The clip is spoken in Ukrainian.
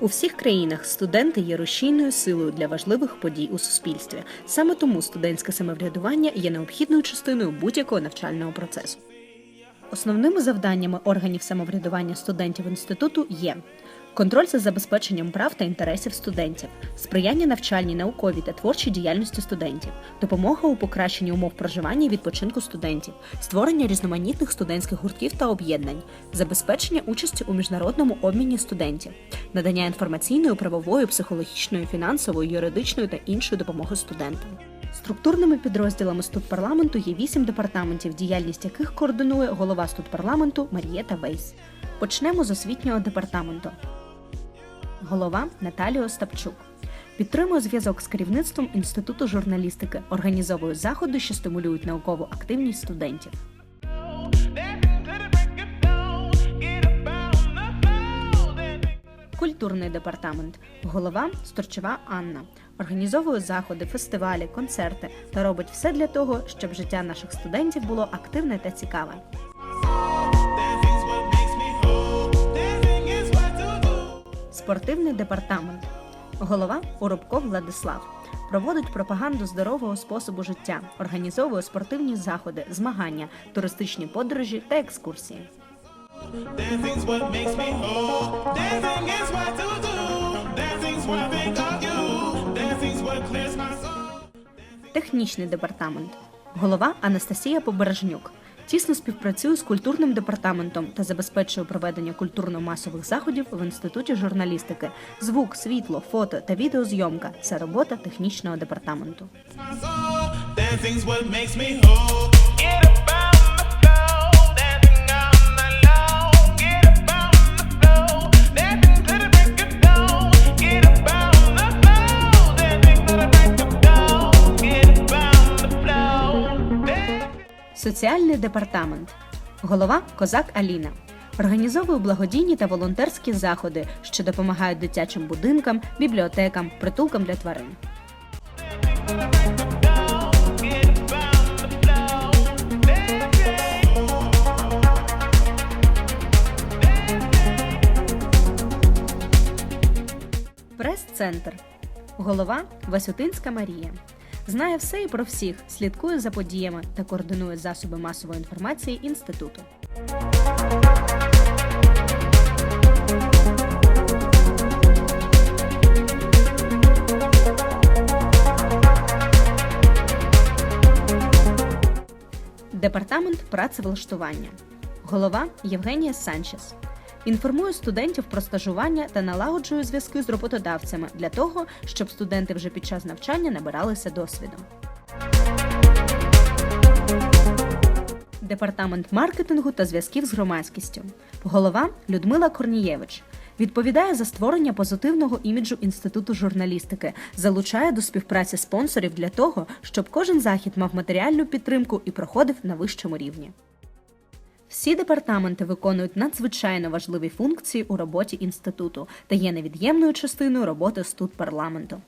У всіх країнах студенти є рушійною силою для важливих подій у суспільстві. Саме тому студентське самоврядування є необхідною частиною будь-якого навчального процесу. Основними завданнями органів самоврядування студентів інституту є контроль за забезпеченням прав та інтересів студентів, сприяння навчальній, науковій та творчій діяльності студентів, допомога у покращенні умов проживання і відпочинку студентів, створення різноманітних студентських гуртків та об'єднань, забезпечення участі у міжнародному обміні студентів, надання інформаційної, правової, психологічної, фінансової, юридичної та іншої допомоги студентам. Структурними підрозділами студпарламенту є вісім департаментів, діяльність яких координує голова студпарламенту Марієта Вейс. Почнемо з освітнього департаменту. Голова Наталія Остапчук. Підтримує зв'язок з керівництвом Інституту журналістики, організовує заходи, що стимулюють наукову активність студентів. Культурний департамент. Голова Сторчева Анна. Організовує заходи, фестивалі, концерти та робить все для того, щоб життя наших студентів було активне та цікаве. Спортивний департамент. Голова Уробко Владислав. Проводить пропаганду здорового способу життя, організовує спортивні заходи, змагання, туристичні подорожі та екскурсії. Технічний департамент. Голова Анастасія Побережнюк. Тісно співпрацює з культурним департаментом та забезпечує проведення культурно-масових заходів в інституті журналістики. Звук, світло, фото та відеозйомка це робота технічного департаменту. Соціальний департамент. Голова Козак Аліна. Організовує благодійні та волонтерські заходи, що допомагають дитячим будинкам, бібліотекам, притулкам для тварин. Прес-центр. Голова Васютинська Марія. Знає все і про всіх, слідкує за подіями та координує засоби масової інформації інституту. Департамент працевлаштування. Голова Євгенія Санчес. Інформує студентів про стажування та налагоджує зв'язки з роботодавцями для того, щоб студенти вже під час навчання набиралися досвіду. Департамент маркетингу та зв'язків з громадськістю. Голова Людмила Корнієвич. Відповідає за створення позитивного іміджу інституту журналістики, залучає до співпраці спонсорів для того, щоб кожен захід мав матеріальну підтримку і проходив на вищому рівні. Всі департаменти виконують надзвичайно важливі функції у роботі інституту та є невід'ємною частиною роботи студпарламенту.